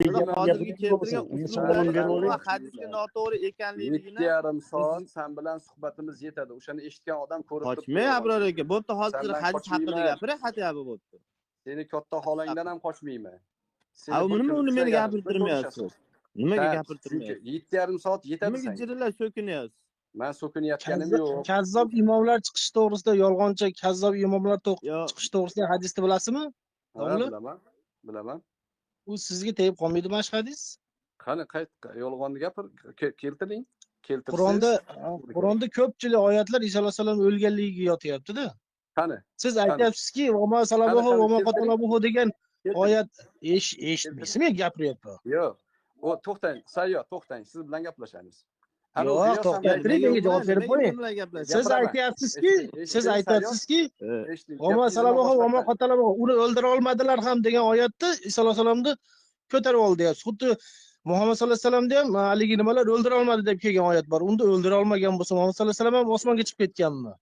Hozirgi keltirgan uslublar hadisga noto'g'ri yetti ekanligini yarim soat san bilan suhbatimiz yetadi. O'shani eshitgan odam ko'rib qochmay abror aka. Bo'pti hozir hadis haqida gapiray hatyapti bo'pti. Seni katta xolangdan ham qochmayman. Nima uni meni gapirtirmayapsiz? nimaga gapirtirmayapsiz? yetti yarim soat yetadi nimaga jirillab so'kinyapsiz? Man so'kinayotganim yo'q. Kazzob imomlar chiqishi to'g'risida yolg'onchi kazzob imomlar chiqishi to'g'risida hadisni bilasizmi? bilaman. Bilaman U sizga tegib qolmaydimi shu hadis? qani qayt yolg'onni gapir ke- keltiring keltirsangiz Qur'onda Qur'onda ko'pchilik oyatlar Iso alayhisalom o'lganligiga yotyapti-da. qani Siz aytyapsizki, degan oyat esh eshitmaysizmi gapiryapman. yo'q o to'xtang sayyor to'xtang siz bilan gaplashamiz Yo'q, Hamdani- Tirik menga javob berib qo'ying. Siz aytyapsizki, siz aytyapsizki, uni o'ldira olmadilar ham degan oyatda Iso alayhisalomni ko'tarib oldi deyapsiz. Xuddi Muhammad sallallohu alayhi vasallamda ham haligi nimalar o'ldira olmadi deb kelgan oyat bor. Unda o'ldira olmagan bo'lsa Muhammad sallallohu alayhi vasallam ham osmonga chiqib ketganmi?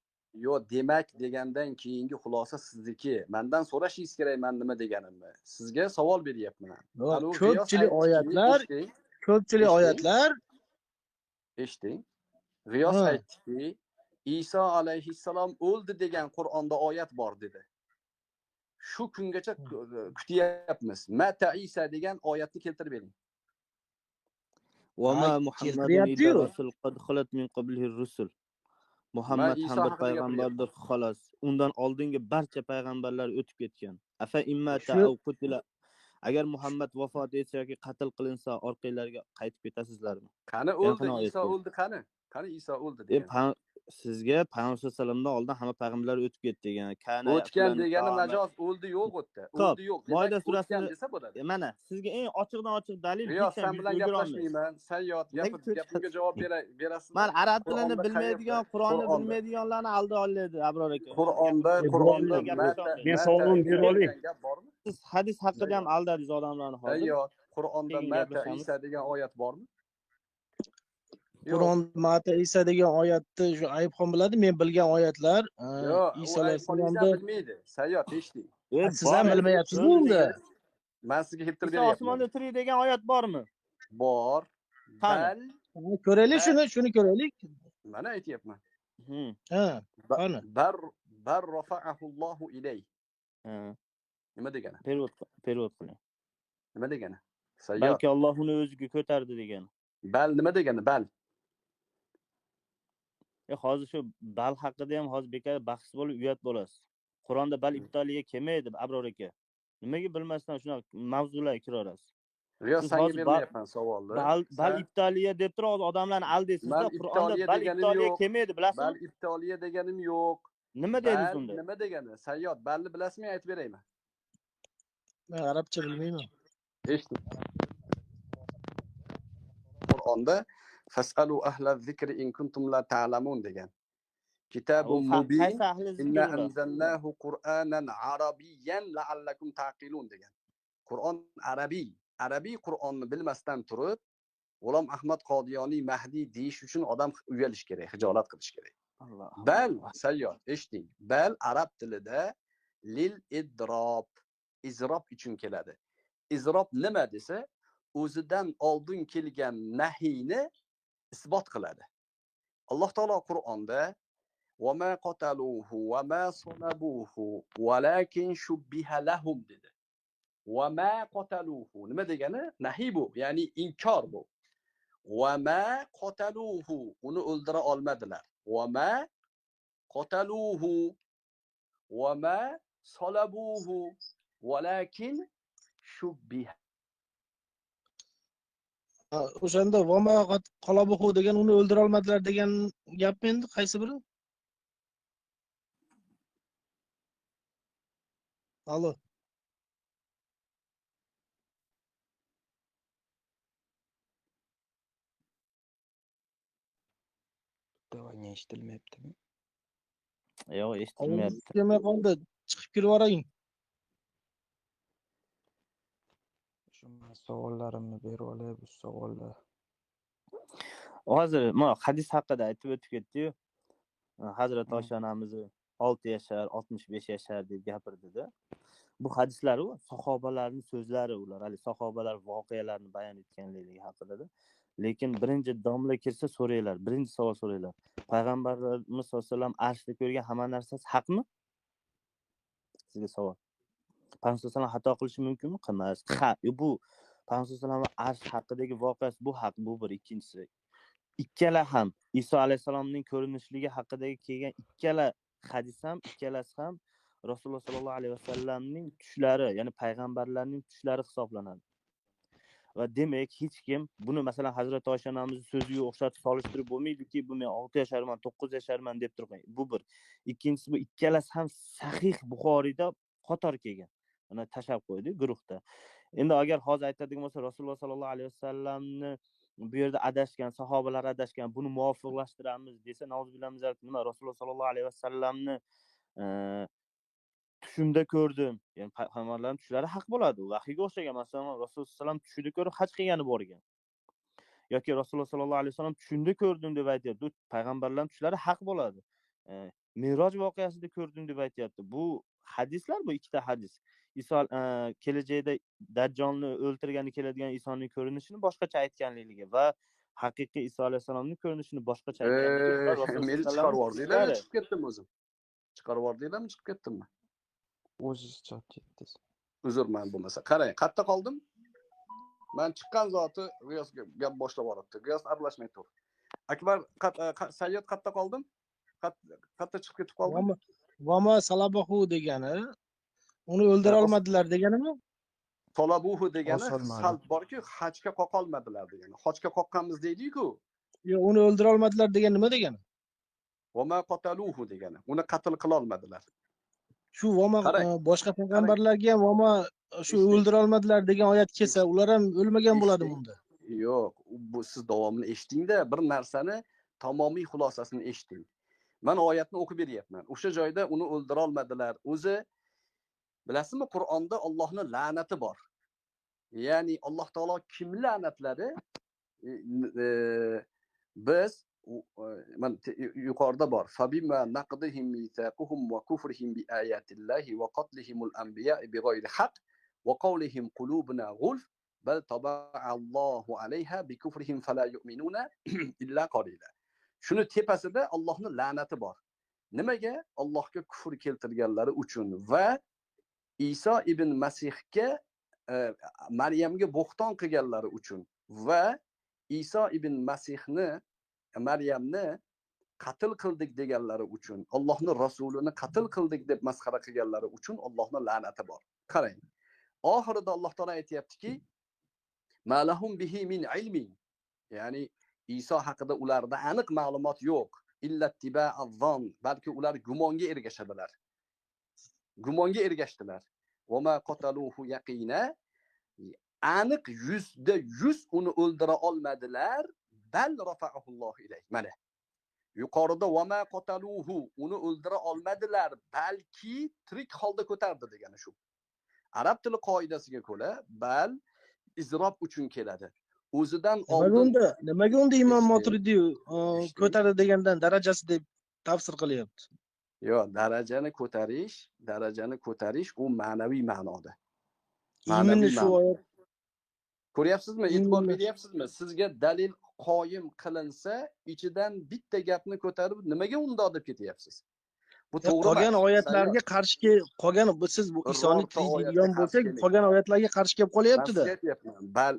yo'q demak degandan keyingi xulosa sizniki mandan so'rashingiz kerak man nima deganimni sizga savol beryapman ko'pchilik oyatlar, ko'pchilik oyatlar eshiting G'iyos aytdiki, Iso alayhissalom o'ldi degan Qur'onda oyat bor dedi. Shu kungacha e, kutyapmiz. Mata Isa degan oyatni keltirib bering. Muhammadun rasul min rusul. Muhammad ham bir payg'ambardir xolos. Undan oldingi barcha payg'ambarlar o'tib ketgan. Afa agar muhammad vafot etsa yoki qatl qilinsa orqanglarga qaytib ketasizlarmi? Qani o'ldi iso o'ldi qani qani iso o'ldi e, degan sizga payg'ambar sallallohu alayhi vasallamdan oldin hamma payg'ambarlar o'tib ketdi degan kana o'tgan degani majoz o'ldi yo'q u yerda o'ldi yo'q. O'tgan surasini- desa bo'ladi. E, mana sizga eng ochiqdan ochiq dalil sen ham bilan gaplashmayman. sayyod gapimga javob bera- berasizmi man arab tilini bilmaydigan qur'onni bilmaydiganlarni alda oladi abror aka. Qur'onda qur'onda Men savolimni berib olay. siz hadis haqida ham aldadingiz odamlarni hozir. Sayyod qur'onda mata isa degan oyat bormi? Yo'q. Qur'on Mata Isa degan oyatni shu Ayibxon biladi. Men bilgan oyatlar e, yo'q Isa aytganingizni bilmaydi sayyod eshitding E, siz ham bor. bilmayapsizmi unda? man sizga keltirib Iso beryapman osmonda tirik degan oyat bormi bor Qani? Ko'raylik shuni, shuni ko'raylik. mana aytyapman. Ha, qani? bar bar rafa'ahullohu ilay Ha. nima degani perevod perevod qiling nima degani balki Alloh uni o'ziga ko'tardi degan bal nima degani bal e hozir shu bal haqida ham hozir bekor bahs bo'lib uyat bo'lasiz. Qur'onda bal ibtoliga kelmaydi abror aka nimaga bilmasdan shunaqa mavzularga kiraverasiz Siz sanga bal- bermayapman savolni. bal bal ibtoliya deb turib hozir odamlarni aldaysizda Man qur'onda bal ibtoliya yo'q. kelmaydi bal bilasizmi ibtoliya deganim yo'q. Nima deysiz bal unda? nima degani? Sayyod balni bilasizmi aytib beraymi? Men arabcha bilmayman. eshitdim qur'onda fasalu ahla zikri in kuntum la ta'lamun degan kitabun mubin inna anzalnahu qur'anan arabiyyan la'allakum taqilun degan qur'on arabiy arabiy qur'onni bilmasdan turib g'ulom ahmad qodiyoniy mahdiy deyish uchun odam uyalish kerak hijolat qilish kerak bal sayyod eshiting bal arab tilida lil idrob izrob uchun keladi izrob nima desa o'zidan oldin kelgan nahiyni isbot qiladi alloh taolo qur'onda وما قتلوه وما صلبوه ولكن شبه لهم dedi وما قتلوه nima degani nahiy bu ya'ni inkor bu وما قتلوه uni o'ldira olmadilar وما قتلوه وما صلبوه ولكن شبه Ha, O'shanda va ma qalabuhu degan uni o'ldira olmadilar degan gapmi endi qaysi biri? Alo. Eshitilmayaptimi? yo'q eshitilmayapti kelmay qoldi. Chiqib kelib yuboring. Men savollarimni berib olay bu savollar. hozir mana hadis haqida aytib o'tib ketdiyu. Hazrati Hmm. oysha onamiz olti yashar oltmish besh yashar deb gapirdida. Bu hadislar u sahobalarni so'zlari ular haligi sahobalar voqealarni bayon etganligi haqidada. Lekin birinchi domla kirsa so'ranglar birinchi savol so'ranglar payg'ambarimiz sallallohu alayhi vasallam arshda ko'rgan hamma narsasi haqmi? Sizga savol payg'ambar alayhi xato qilishi mumkinmi? Qilmas ha bu payg'ambar arsh haqidagi voqeasi bu haq bu bir ikkinchisi. Ikkala ham iso alayhissalomning ko'rinishligi haqidagi kelgan ikkala hadis ham ikkalasi ham rasululloh sollallohu alayhi vasallamning tushlari ya'ni payg'ambarlarning tushlari hisoblanadi. Va demak hech kim buni masalan hazrati oysha onamizni so'ziga o'xshatib solishtirib bo'lmaydiki bu men olti yasharman to'qqiz yasharman deb turib bu bir. Ikkinchisi bu ikkalasi ham sahih buxoriyda qator kelgan mana tashlab qo'ydik guruhda. Endi agar hozir aytadigan bo'lsa rasululloh sollallohu alayhi vasallamni bu yerda adashgan sahobalar adashgan buni muvofiqlashtiramiz desa nima rasululloh sollallohu alayhi vasallamni e, tushimda ko'rdim. Ya'ni payg'ambarlarni tushlari haq bo'ladi vahiyga o'xshagan. Masalan rasululloh alayhi tushida ko'rib haj qilgani borgan yoki rasululloh sollallohu alayhi vasallam tushimda ko'rdim deb aytyapti payg'ambarlarni tushlari haq bo'ladi. E, Meroj voqeasida ko'rdim deb aytyapti. Bu hadislar bu ikkita hadis. Iso kelajakda dajjolni o'ltirgani keladigan isoning ko'rinishini boshqacha aytganligi va haqiqiy iso alayhissalomning ko'rinishini boshqacha meni chiqarib yubordinglarmi chiqib ketdimmi o'zim. Chiqarib yubordinglarmi chiqib ketdimmi? O'zingiz chiqib ketdingiz. Uzrman bo'lmasa. Qarang qayerda qoldim? Man chiqqan zoti g'iyos gap boshlab yuboribdi g'iyos aralashmay tur. Akbar sayyod qayerda qoldim? Qayerda chiqib ketib qoldim? Vama salabahu degani uni o'ldira olmadilar deganimi tolabuhu degani Osilmadi. sal borki hajga qoqolmadilar degani hojga qoqqanmiz deydiku yo'q uni o'ldira olmadilar degan nima degani vama qotaluhu degani uni qatl qilolmadilar shu voma Qarang. e, boshqa payg'ambarlarga ham voma shu Eshitdik. o'ldira olmadilar degan oyat kelsa ular ham o'lmagan bo'ladimi unda yo'q bu siz davomini eshitingda bir narsani tamomiy xulosasini eshiting. Man oyatni o'qib beryapman. O'sha joyda uni o'ldira olmadilar. O'zi bilasizmi? Qur'onda ollohni la'nati bor. Ya'ni alloh taolo kim la'natladi? E, e, biz e, mana yuqorida bor. Fabima naqdihim mitaquhum va kufrihim bi ayatillahi va qatlihimul anbiya bi ghayri haqq va qawlihim qulubuna g'ulf bal taballohu alayha bi kufrihim fala yu'minuna illa qalila. Shuni tepasida Allohning la'nati bor. Nimaga? Allohga kufr keltirganlari uchun va Iso ibn Masihga e, Maryamga bo'xton qilganlari uchun va Iso ibn Masihni e, Maryamni qatl qildik deganlari uchun Allohning rasulini qatl qildik deb masxara qilganlari uchun Allohning la'nati bor. Qarang oxirida Alloh taolo aytyaptiki malahum bihi min ilmi ya'ni Iso haqida ularda aniq ma'lumot yo'q. Illa balki ular gumonga ergashadilar gumonga ergashdilar. Aniq yuzda yuz uni o'ldira olmadilar. Bal mana yuqorida vama qataluhu uni o'ldira olmadilar balki tirik holda ko'tardi degani shu. Arab tili qoidasiga ko'ra bal izrob uchun keladi. O'zidan oldin unda nimaga unda imom moturidiy e, ko'tardi degandan darajasi deb tafsir qilyapti yo'q darajani ko'tarish darajani ko'tarish u ma'naviy ma'noda. Ma'naviy shu ma'no. oyat ko'ryapsizmi? E'tibor beryapsizmi sizga dalil qoyim qilinsa ichidan bitta gapni ko'tarib nimaga undoq deb ketyapsiz? Bu to'g'ri qolgan oyatlarga qarshi qolgan siz bu isoni qarshi bo'lsak qolgan oyatlarga qarshi kelib qolyaptida. aytyapman. Bal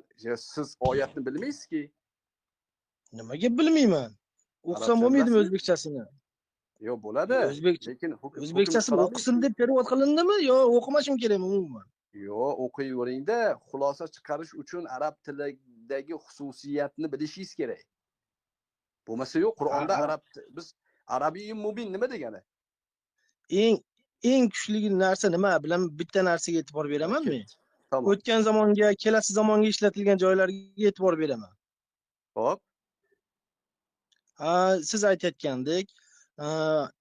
siz oyatni bilmaysizki nimaga bilmayman? O'qisam bo'lmaydimi o'zbekchasini yo'q bo'ladi. O'zbekcha lekin qilolmaysiz. o'qisin deb perevod qilindimi yo o'qimashim kerakmi umuman? Yo'q o'qiyveringda xulosa chiqarish uchun arab tilidagi xususiyatni bilishingiz kerak. Bo'lmasa yo'q qur'onda arab biz arabiy mubin nima degani? Eng eng kuchli narsa nima? Bilan bitta narsaga e'tibor beraman men. tamom. O'tgan zamonga kelasi zamonga ishlatilgan joylarga e'tibor beraman. Hop. Siz aytayotgandek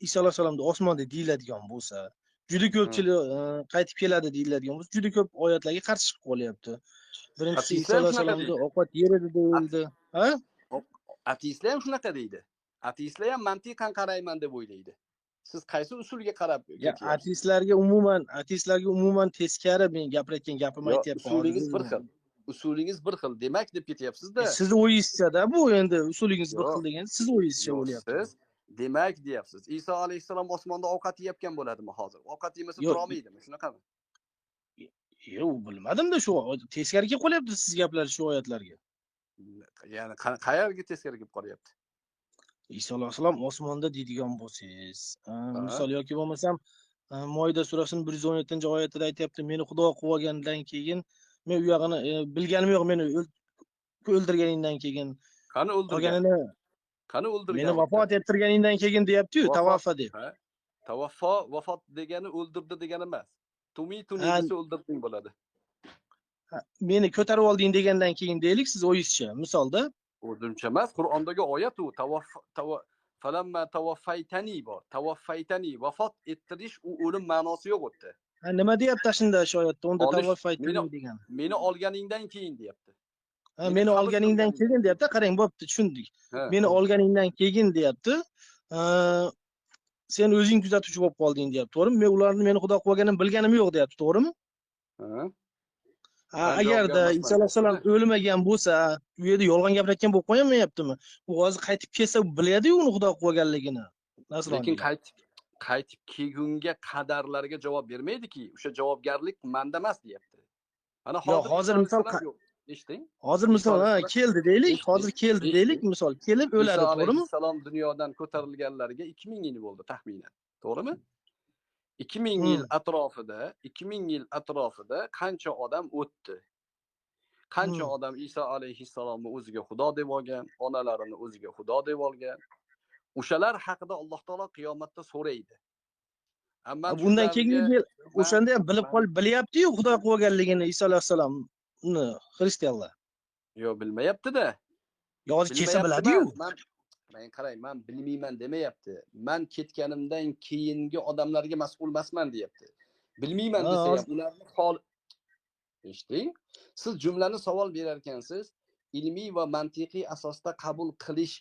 iso alayhissalomni osmonda deyiladigan bo'lsa juda ko'pchilik ha, qaytib keladi deyiladigan bo'lsa juda ko'p oyatlarga qarshi chiqib qolyapti. Birinchisi iso alayhissalomni ovqat yer edi deyildi. Ha? ateistlar ham shunaqa deydi. Ateistlar ham mantiqan qarayman deb o'ylaydi. Siz qaysi usulga qarab ateistlarga umuman ateistlarga umuman teskari men gapirayotgan gapimni aytyapman usulingiz bir xil. Usulingiz bir xil demak deb ketyapsizda. E, sizni o'yingizchada bu endi usulingiz bir xil degan sizni o'yingizcha bo'lyapti. siz demak deyapsiz. Iso alayhissalom osmonda ovqat yeyotgan bo'ladimi hozir? Ovqat yemasa turolmaydimi shunaqami? Yo'q bilmadimda shu teskari kelib qolyapti siz gaplar shu oyatlarga. Ya'ni qa- qayerga teskari kelib qolyapti? Iso alayhissalom osmonda deydigan bo'lsangiz misol yoki bo'lmasam moyda surasini bir yuz o'n yettinchi oyatida aytyapti meni xudo qilib olgandan keyin men u yog'ini e, bilganim yo'q meni o'l- o'ldirganingdan keyin qani o'ldirgan? qolganini qani o'ldirgan meni vafot ettirganingdan keyin deyaptiyu Vafot. tavaffa deb. Ha? tavaffo vafot degani o'ldirdi degani emas. Tumituni desa o'ldirding bo'ladi. meni ko'tarib olding degandan keyin deylik siz o'yingizcha misolda o'zimcha emas qur'ondagi oyat u. Falamma tavaffaytani bor. Tavaffaytani vafot ettirish u o'lim ma'nosi yo'q u yerda nima deyapti shunda shu oyatda? Unda tavaffaytani degan. meni olganingdan keyin deyapti meni olganingdan keyin deyapti qarang bo'pti tushundik. Meni olganingdan keyin deyapti. "Aa, sen o'zing kuzatuvchi bo'lib qolding deyapti to'g'rimi? Men ularni meni xudo qilib bilganim yo'q deyapti to'g'rimi? Ha. Agarda iso alayhissalom o'lmagan bo'lsa u yerda yolg'on gapirayotgan bo'lib qo'yolmayaptimi? U hozir qaytib kelsa biladiyu uni xudo qilib olganligini lekin qaytib qaytib kelgunga qadarlarga javob bermaydiki o'sha javobgarlik manda emas deyapti. Mana hozir hozir Iso misol. Eshiting hozir misol ha alayhissalom- keldi deylik hozir keldi deylik misol kelib o'ladi to'g'rimi alayhissalom dunyodan ko'tarilganlariga ikki ming yil bo'ldi taxminan to'g'rimi ikki ming Hmm. yil atrofida ikki ming yil atrofida qancha odam o'tdi? Qancha Hmm. odam iso alayhissalomni o'ziga xudo deb olgan onalarini o'ziga xudo deb olgan. O'shalar haqida alloh taolo qiyomatda so'raydi. Bundan sizlarga- keyin yil man- o'shanda ham bilib qol bilyaptiyu xudo qilib olganligini iso alayhissalomni xristianlar yo'q bilmayaptida yo hozir kelsa biladiyu man qarang man bilmayman demayapti man ketganimdan keyingi odamlarga mas'ul emasman deyapti bilmayman desa ularni hol eshiting siz jumlani savol berar ekansiz ilmiy va mantiqiy asosda qabul qilish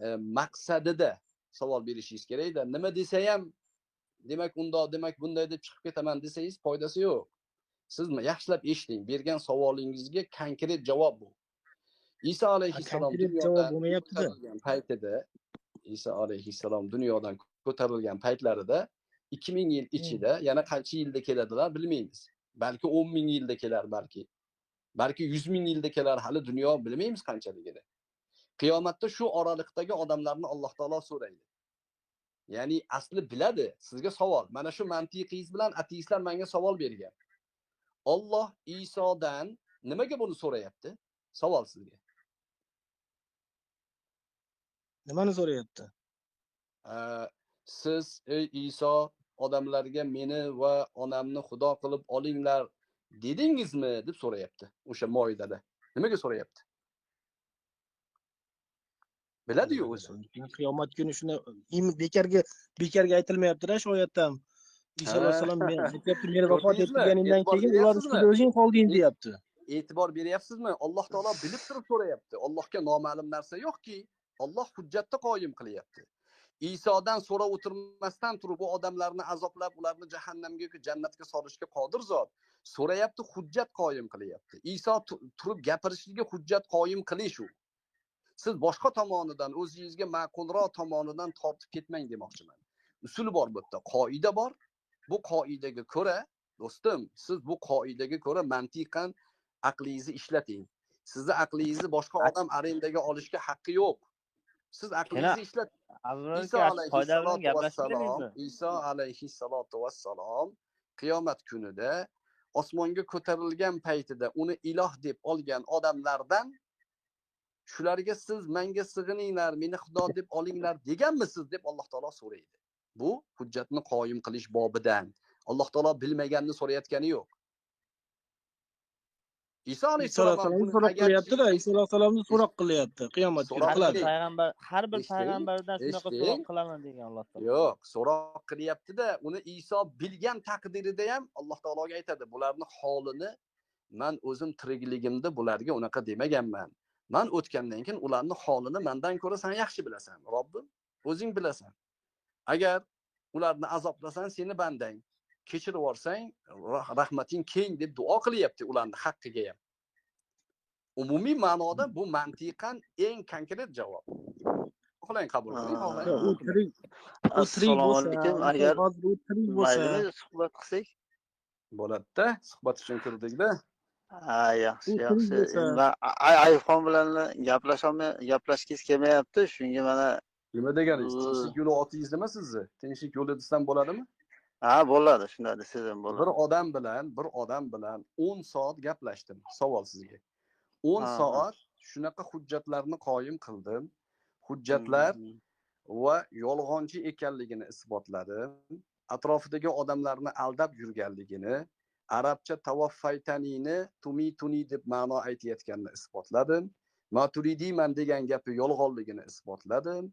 e, maqsadida savol berishingiz kerakda. Nima desa ham demak undoq demak bunday deb chiqib ketaman desangiz foydasi yo'q siz yaxshilab eshiting bergan savolingizga konkret javob bu. Iso alayhissalom javob bo'lmayapti-da. paytida iso alayhissalom dunyodan ko'tarilgan paytlarida ikki ming yil ichida yana qancha yilda keladilar bilmaymiz. Balki o'n ming yilda kelar balki balki yuz ming yilda kelar hali dunyo bilmaymiz qanchaligini. Qiyomatda shu oraliqdagi odamlarni alloh taolo so'raydi. Ya'ni asli biladi sizga savol. Mana shu mantiqingiz bilan ateistlar menga savol bergan olloh isodan nimaga buni so'rayapti savol sizga nimani so'rayapti siz ey iso odamlarga meni va onamni xudo qilib olinglar dedingizmi deb so'rayapti o'sha moidada nimaga so'rayapti biladiyu o'zi. Qiyomat kuni shuni bekorga bekorga aytilmayaptida shu oyatda ham iso alayhissalom men meni vafot E'tibor keyin ular ustida o'zing qolding deyapti e'tibor beryapsizmi alloh taolo bilib turib so'rayapti allohga noma'lum narsa yo'qki olloh hujjatda qoyim qilyapti isodan so'rab o'tirmasdan turib bu odamlarni azoblab ularni jahannamga yoki jannatga solishga qodir zot so'rayapti hujjat qoyim qilyapti iso tu- turib gapirishligi hujjat qoyim qilish u siz boshqa tomonidan o'zingizga ma'qulroq tomonidan tortib ketmang demoqchiman usul bor bu yerda qoida bor bu qoidaga ko'ra do'stim siz bu qoidaga ko'ra mantiqan aqlingizni ishlating. Sizni aqlingizni boshqa odam arendaga olishga haqqi yo'q. Siz aqlingizni ishlat avvalgi iso qoida bilan alayhisalotu vassalom gaplashmadingizmi iso alayhissalotu vassalom qiyomat kunida osmonga ko'tarilgan paytida uni iloh deb olgan odamlardan shularga siz menga sig'ininglar meni xudo deb olinglar deganmisiz deb alloh taolo so'raydi bu hujjatni qoyim qilish bobidan. Alloh taolo bilmaganni so'rayotgani yo'q. Iso alayhissalom so'roq qilyaptida iso alayhissalomni so'roq qilyapti. Qiyomat kuni qiladi. payg'ambar har bir payg'ambardan shunaqa so'roq qilaman degan alloh taolo. Yo'q so'roq qilyaptida uni iso bilgan taqdirida ham alloh taologa aytadi bularni holini man o'zim tirikligimda bularga unaqa demaganman. Man o'tgandan keyin ularni holini mandan ko'ra san yaxshi bilasan robbim o'zing bilasan agar ularni azoblasang seni bandang kechirib yuborsang rah- rahmating keng deb duo qilyapti ularni haqqiga ham. Umumiy ma'noda bu mantiqan eng konkret javob. Xohlang qabul qiling xohlang assalomu bo'lsa alaykum. agar maylimi suhbat qilsak. Bo'ladida suhbat uchun kirdikda. Ha yaxshi yaxshi. man ayfon bilan gaplasholmay gaplashgingiz kelmayapti. Shunga mana nima deganingiz tinchlik yo'li otingiz nima sizni tinchlik yo'li desam bo'ladimi ha bo'ladi shunday desangiz ham bir bo'ladi odam bilan bir odam bilan o'n soat gaplashdim savol sizga o'n soat shunaqa hujjatlarni qoyim qildim hujjatlar Mhm. va yolg'onchi ekanligini isbotladim atrofidagi odamlarni aldab yurganligini arabcha tavaffaytanini tumituni deb ma'no aytayotganini isbotladim. Maturidiyman degan gapi yolg'onligini isbotladim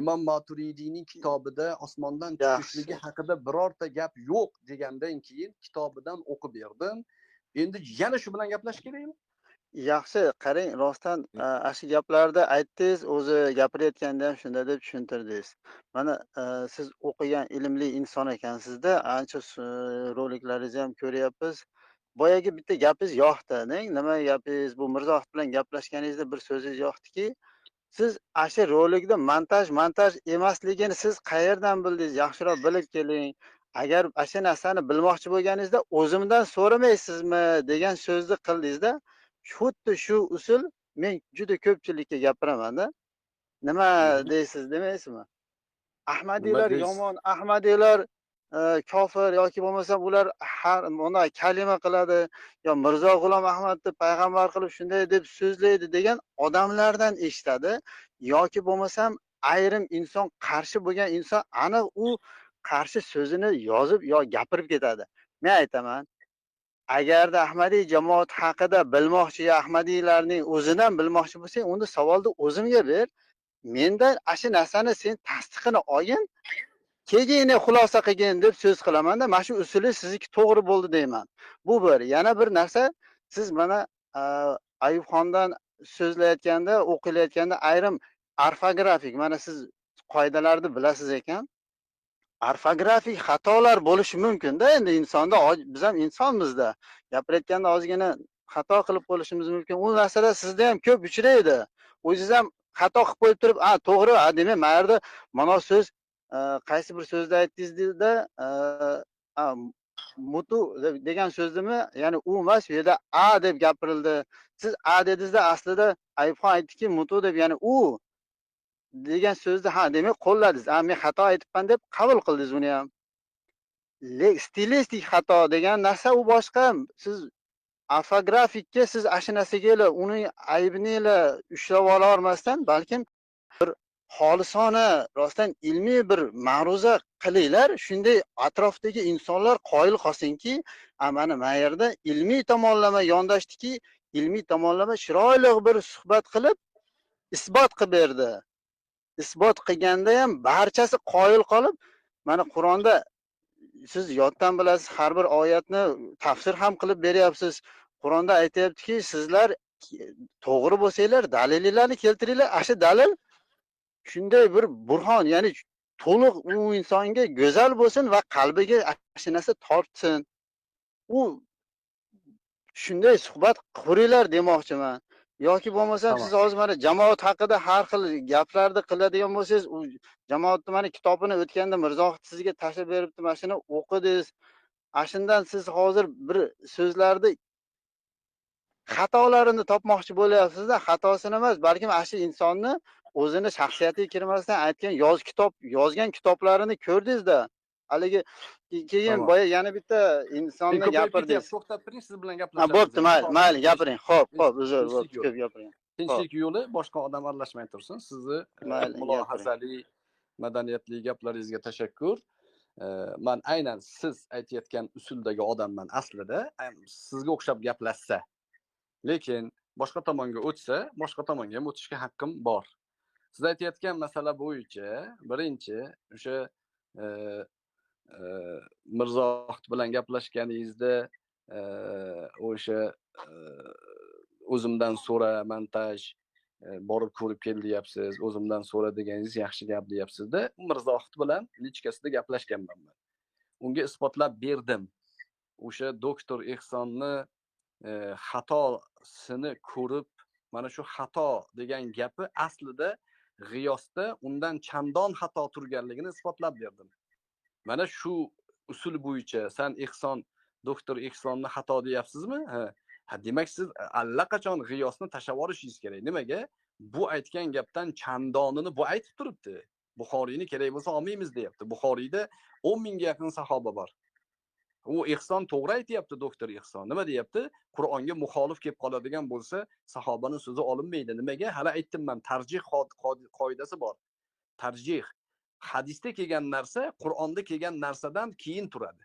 imom maturidiyning kitobida osmondan tushishligi haqida birorta gap yo'q degandan keyin kitobidan o'qib berdim. Endi yana shu bilan gaplashib kerakmi? Yaxshi qarang rostdan a, ana shu gaplarni aytdingiz o'zi gapirayotganda ham shunday deb tushuntirdingiz. Mana a, siz o'qigan ilmli inson ekansizda ancha s- roliklaringizni ham ko'ryapmiz. Boyagi bitta gapingiz yoqdi. Nima gapingiz? Bu mirzohid bilan gaplashganingizda bir so'zingiz yoqdiki siz ana shu rolikda montaj montaj emasligini siz qayerdan bildingiz? Yaxshiroq bilib keling. Agar ana shu narsani bilmoqchi bo'lganingizda o'zimdan so'ramaysizmi degan so'zni qildingizda xuddi shu usul men juda ko'pchilikka gapiramanda. Nima deysiz demaysizmi? Ahmadiylar yomon ahmadiylar kofir yoki bo'lmasam ular har bunday kalima qiladi yo mirzo g'ulom ahmadni payg'ambar qilib shunday deb so'zlaydi degan odamlardan eshitadi yoki bo'lmasam ayrim inson qarshi bo'lgan inson aniq u qarshi so'zini yozib yo gapirib ketadi. Men aytaman agarda ahmadiy jamoat haqida bilmoqchi yo ahmadiylarning o'zidan bilmoqchi bo'lsang unda savolni o'zimga ber mendan ana shu narsani sen tasdiqini olgin. Keyin xulosa qilgin deb so'z qilamanda mana shu usuli sizniki to'g'ri bo'ldi deyman. Bu bir. Yana bir narsa siz mana ayubxondan so'zlayotganda o'qilayotganda ayrim orfografik mana siz qoidalarni bilasiz ekan. Orfografik xatolar bo'lishi mumkinda endi insonda biz ham insonmizda. Gapirayotganda ozgina xato qilib qo'yishimiz mumkin. U narsada sizda ham ko'p uchraydi. O'zingiz ham xato qilib qo'yib turib a to'g'ri a demak mana yerda mana so'z qaysi bir so'zni aytdingizda a, mutu degan so'znimi ya'ni u emas bu yerda a deb gapirildi. Siz a dedingizda aslida ayubxon aytdiki mutu deb ya'ni u degan so'zni ha demak qo'lladingiz. A men xato aytibman deb qabul qildingiz uni ham. Stilistik xato degan narsa u boshqa. Siz orfografikka siz ana shu narsaga uni aybini ushlab ola olmasdan balkim bir xolisona rostdan ilmiy bir ma'ruza qilinglar. Shunday atrofdagi insonlar qoyil qolsinki mana mana yerda ilmiy tomonlama yondashdiki ilmiy tomonlama chiroyli bir suhbat qilib isbot qilib berdi. Isbot qilganda ham barchasi qoyil qolib mana qur'onda siz yoddan bilasiz har bir oyatni tafsir ham qilib beryapsiz. Qur'onda aytyaptiki sizlar to'g'ri bo'lsanglar dalilinglarni keltiringlar. Ana shu dalil shunday bir burhon ya'ni to'liq u insonga go'zal bo'lsin va qalbiga shu narsa tortsin. U shunday suhbat quringlar demoqchiman. Yoki bo'lmasam siz hozir mana jamoat haqida har xil gaplarni qiladigan bo'lsangiz u jamoatni mana kitobini o'tganda mirzohid sizga tashlab beribdi mana shuni o'qidingiz. Ana shundan siz hozir bir so'zlarni xatolarini topmoqchi bo'lyapsizda xatosini emas balkim ana shu insonni o'zini shaxsiyatiga kirmasdan aytgan yoz kitob yozgan kitoblarini ko'rdingizda haligi ke- keyin boya yana bitta insonni gapirdingiz. to'xtab turing siz bilan ha gaplashamiz. bo'pti mayli mayli gapiring. ho'p ho'p uzr bo'pti ko'p gapiring. Tinchlik yo'li boshqa odam aralashmay tursin. Sizni e, mulohazali madaniyatli gaplaringizga tashakkur. E, man aynan siz aytayotgan usuldagi odamman aslida. Sizga o'xshab gaplashsa lekin boshqa tomonga o'tsa boshqa tomonga ham o'tishga haqqim bor siz aytayotgan masala bo'yicha birinchi o'sha e, e, mirzohid bilan gaplashganingizda e, o'sha e, o'zimdan so'ra montaj e, borib ko'rib kel deyapsiz o'zimdan so'ra deganingiz yaxshi gap deyapsizda mirzohid bilan lichkasida gaplashganman man. Unga isbotlab berdim. O'sha doktor ehsonni e, xatosini ko'rib mana shu xato degan gapi aslida g'iyosda undan chandon xato turganligini isbotlab berdim. Mana shu usul bo'yicha san ehson doktor ehsonni xato deyapsizmi? Ha ha demak siz allaqachon g'iyosni tashlab yuborishingiz kerak. Nimaga? Bu aytgan gapdan chandonini bu aytib turibdi. Buxoriyni kerak bo'lsa olmaymiz deyapti. Buxoriyda o'n mingga yaqin sahoba bor. U ehson to'g'ri aytyapti doktor ehson nima deyapti? Qur'onga muxolif kelib qoladigan bo'lsa sahobani so'zi olinmaydi. Nimaga? Hali aytdim man tarjih qoidasi bor. Tarjih. Hadisda kelgan narsa qur'onda kelgan narsadan keyin turadi.